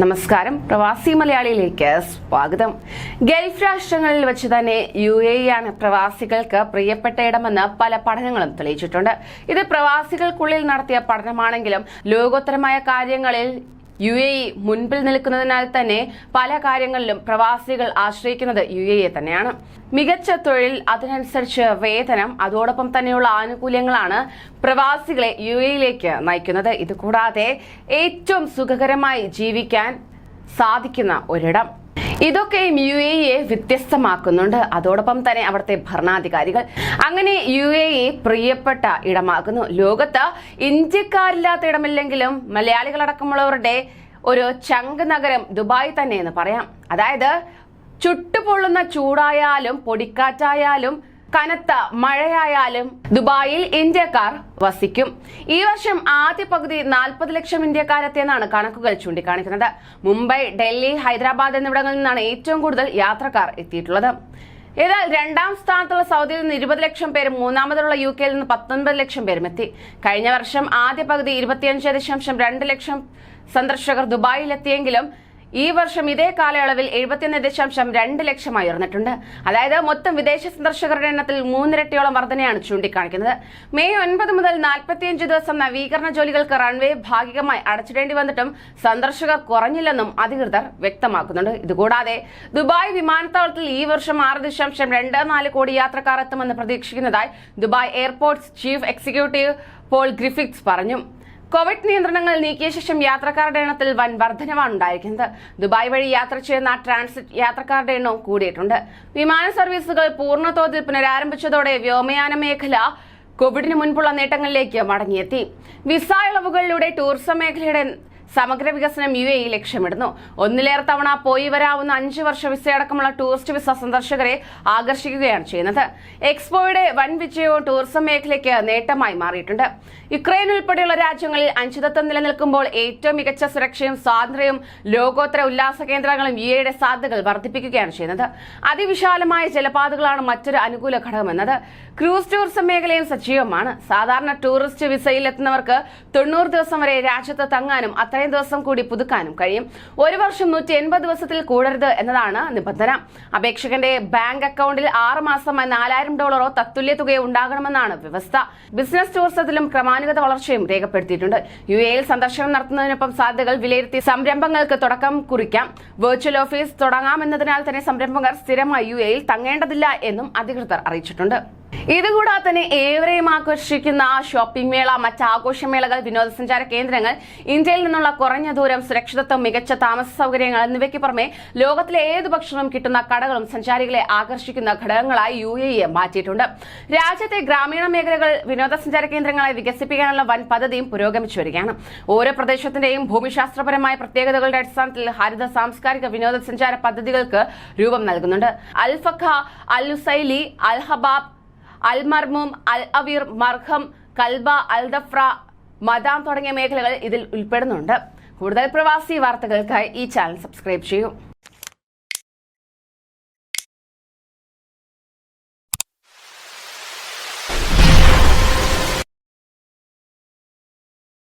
നമസ്കാരം. പ്രവാസി മലയാളിയിലേക്ക് സ്വാഗതം. ഗൾഫ് രാഷ്ട്രങ്ങളിൽ വെച്ച് തന്നെ യു എ ആണ് പ്രവാസികൾക്ക് പ്രിയപ്പെട്ട ഇടമെന്ന് പല പഠനങ്ങളും തെളിയിച്ചിട്ടുണ്ട്. ഇത് പ്രവാസികൾക്കുള്ളിൽ നടത്തിയ പഠനമാണെങ്കിലും ലോകോത്തരമായ കാര്യങ്ങളിൽ യു എ ഇ മുൻപിൽ നിൽക്കുന്നതിനാൽ തന്നെ പല കാര്യങ്ങളിലും പ്രവാസികൾ ആശ്രയിക്കുന്നത് യു എ ഇ തന്നെയാണ്. മികച്ച തൊഴിൽ അതിനനുസരിച്ച് വേതനം അതോടൊപ്പം തന്നെയുള്ള ആനുകൂല്യങ്ങളാണ് പ്രവാസികളെ യു എയിലേക്ക് നയിക്കുന്നത്. ഇതുകൂടാതെ ഏറ്റവും സുഖകരമായി ജീവിക്കാൻ സാധിക്കുന്ന ഒരിടം. ഇതൊക്കെയും യു എ ഇയെ വ്യത്യസ്തമാക്കുന്നുണ്ട്. അതോടൊപ്പം തന്നെ അവിടുത്തെ ഭരണാധികാരികൾ അങ്ങനെ യു എ ഇ പ്രിയപ്പെട്ട ഇടമാക്കുന്നു. ലോകത്ത് ഇന്ത്യക്കാരില്ലാത്ത ഇടമില്ലെങ്കിലും മലയാളികളടക്കമുള്ളവരുടെ ഒരു ചങ്ക് നഗരം ദുബായ് തന്നെ എന്ന് പറയാം. അതായത് ചുട്ടുപൊള്ളുന്ന ചൂടായാലും പൊടിക്കാറ്റായാലും കനത്ത മഴയായാലും ദുബായിൽ ഇന്ത്യക്കാർ വസിക്കും. ഈ വർഷം ആദ്യ പകുതി നാൽപ്പത് ലക്ഷം ഇന്ത്യക്കാരെത്തിയെന്നാണ് കണക്കുകൾ ചൂണ്ടിക്കാണിക്കുന്നത്. മുംബൈ ഡൽഹി ഹൈദരാബാദ് എന്നിവിടങ്ങളിൽ നിന്നാണ് ഏറ്റവും കൂടുതൽ യാത്രക്കാർ എത്തിയിട്ടുള്ളത്. എന്നാൽ രണ്ടാം സ്ഥാനത്തുള്ള സൗദിയിൽ നിന്ന് ഇരുപത് ലക്ഷം പേരും മൂന്നാമതുള്ള യു കെയിൽ നിന്ന് പത്തൊൻപത് ലക്ഷം പേരും എത്തി. കഴിഞ്ഞ വർഷം ആദ്യ പകുതി ഇരുപത്തിയഞ്ച് ദശാംശം രണ്ട് ലക്ഷം സന്ദർശകർ ദുബായിൽ എത്തിയെങ്കിലും ഈ വർഷം ഇതേ കാലയളവിൽ എഴുപത്തിയൊന്ന് ദശാംശം രണ്ട് ലക്ഷമായി ഉയർന്നിട്ടുണ്ട്. അതായത് മൊത്തം വിദേശ സന്ദർശകരുടെ എണ്ണത്തിൽ മൂന്നിരട്ടിയോളം വർധനയാണ് ചൂണ്ടിക്കാണിക്കുന്നത്. മെയ് ഒൻപത് മുതൽ നാൽപ്പത്തിയഞ്ച് ദിവസം നവീകരണ ജോലികൾക്ക് റൺവേ ഭാഗികമായി അടച്ചിടേണ്ടി വന്നിട്ടും സന്ദർശകർ കുറഞ്ഞില്ലെന്നും അധികൃതർ വ്യക്തമാക്കുന്നുണ്ട്. ഇതുകൂടാതെ ദുബായ് വിമാനത്താവളത്തിൽ ഈ വർഷം ആറ് ദശാംശം രണ്ട് നാല് കോടി യാത്രക്കാർ എത്തുമെന്ന് പ്രതീക്ഷിക്കുന്നതായി Dubai airports chief executive Paul Griffiths പറഞ്ഞു. കോവിഡ് നിയന്ത്രണങ്ങൾ നീക്കിയ ശേഷം യാത്രക്കാരുടെ എണ്ണത്തിൽ വൻ വർധനവാണ് ഉണ്ടായിരിക്കുന്നത്. ദുബായ് വഴി യാത്ര ചെയ്യുന്ന ട്രാൻസിറ്റ് യാത്രക്കാരുടെ എണ്ണവും കൂടിയിട്ടുണ്ട്. വിമാന സർവീസുകൾ പൂർണതോതിൽ പുനരാരംഭിച്ചതോടെ വ്യോമയാന മേഖല കോവിഡിന് മുൻപുള്ള നേട്ടങ്ങളിലേക്ക് മടങ്ങിയെത്തി. വിസ ഇളവുകളിലൂടെ ടൂറിസം മേഖലയുടെ സമഗ്ര വികസനം യു എ ലക്ഷ്യമിടുന്നു. ഒന്നിലേറെ തവണ പോയി വരാവുന്ന അഞ്ച് വർഷ വിസയടക്കമുള്ള ടൂറിസ്റ്റ് വിസ സന്ദർശകരെ ആകർഷിക്കുകയാണ് ചെയ്യുന്നത്. എക്സ്പോയുടെ വൻ വിജയവും ടൂറിസം മേഖലയ്ക്ക് നേട്ടമായി മാറിയിട്ടുണ്ട്. യുക്രൈൻ ഉൾപ്പെടെയുള്ള രാജ്യങ്ങളിൽ അഞ്ചുതത്വം നിലനിൽക്കുമ്പോൾ ഏറ്റവും മികച്ച സുരക്ഷയും സ്വാതന്ത്ര്യവും ലോകോത്തര ഉല്ലാസ കേന്ദ്രങ്ങളും യു എയുടെ സാധ്യതകൾ വർദ്ധിപ്പിക്കുകയാണ് ചെയ്യുന്നത്. അതിവിശാലമായ ജലപാതകളാണ് മറ്റൊരു അനുകൂല ഘടകമെന്നത്. ക്രൂസ് ടൂറിസം മേഖലയും സജീവമാണ്. സാധാരണ ടൂറിസ്റ്റ് വിസയിൽ എത്തുന്നവർക്ക് തൊണ്ണൂറ് ദിവസം വരെ രാജ്യത്ത് തങ്ങാനും അത്രയും ദിവസം കൂടി പുതുക്കാനും കഴിയും. ഒരു വർഷം നൂറ്റി എൺപത് ദിവസത്തിൽ കൂടരുത് എന്നതാണ് നിബന്ധന. അപേക്ഷകന്റെ ബാങ്ക് അക്കൗണ്ടിൽ ആറ് മാസമായി നാലായിരം ഡോളറോ തത്തുല്യ തുകയോ ഉണ്ടാകണമെന്നാണ് വ്യവസ്ഥ. ബിസിനസ് ടൂറിസത്തിലും ക്രമാനുഗത വളർച്ചയും രേഖപ്പെടുത്തിയിട്ടുണ്ട്. യു എയിൽ സന്ദർശനം നടത്തുന്നതിനൊപ്പം സാധ്യതകൾ വിലയിരുത്തി സംരംഭങ്ങൾക്ക് തുടക്കം കുറിക്കാം. വെർച്വൽ ഓഫീസ് തുടങ്ങാമെന്നതിനാൽ തന്നെ സംരംഭകർ സ്ഥിരമായി യു എയിൽ തങ്ങേണ്ടതില്ല എന്നും അധികൃതർ അറിയിച്ചിട്ടുണ്ട്. ഇതുകൂടാതെ തന്നെ ഏവരെയും ആകർഷിക്കുന്ന ഷോപ്പിംഗ് മേള മറ്റ് ആഘോഷമേളകൾ വിനോദസഞ്ചാര കേന്ദ്രങ്ങൾ ഇന്ത്യയിൽ നിന്നുള്ള കുറഞ്ഞ ദൂരം സുരക്ഷിതത്വം മികച്ച താമസ സൗകര്യങ്ങൾ എന്നിവയ്ക്ക് പുറമെ ലോകത്തിലെ ഏത് ഭക്ഷണവും കിട്ടുന്ന കടകളും സഞ്ചാരികളെ ആകർഷിക്കുന്ന ഘടകങ്ങളായി യു എ മാറ്റിയിട്ടുണ്ട്. രാജ്യത്തെ ഗ്രാമീണ മേഖലകൾ വിനോദസഞ്ചാര കേന്ദ്രങ്ങളായി വികസിപ്പിക്കാനുള്ള വൻ പദ്ധതിയും പുരോഗമിച്ചു വരികയാണ്. ഓരോ പ്രദേശത്തിന്റെയും ഭൂമിശാസ്ത്രപരമായ പ്രത്യേകതകളുടെ അടിസ്ഥാനത്തിൽ ഹരിത സാംസ്കാരിക വിനോദസഞ്ചാര പദ്ധതികൾക്ക് രൂപം നൽകുന്നുണ്ട്. Al Faqa Al Usaili Al Habab Al Marmoum Al Aweer Margham Kalba Al Dhafra Madam തുടങ്ങിയ മേഖലകൾ ഇതിൽ ഉൾപ്പെടുന്നുണ്ട്. കൂടുതൽ പ്രവാസി വാർത്തകൾക്കായി ഈ ചാനൽ സബ്സ്ക്രൈബ് ചെയ്യൂ.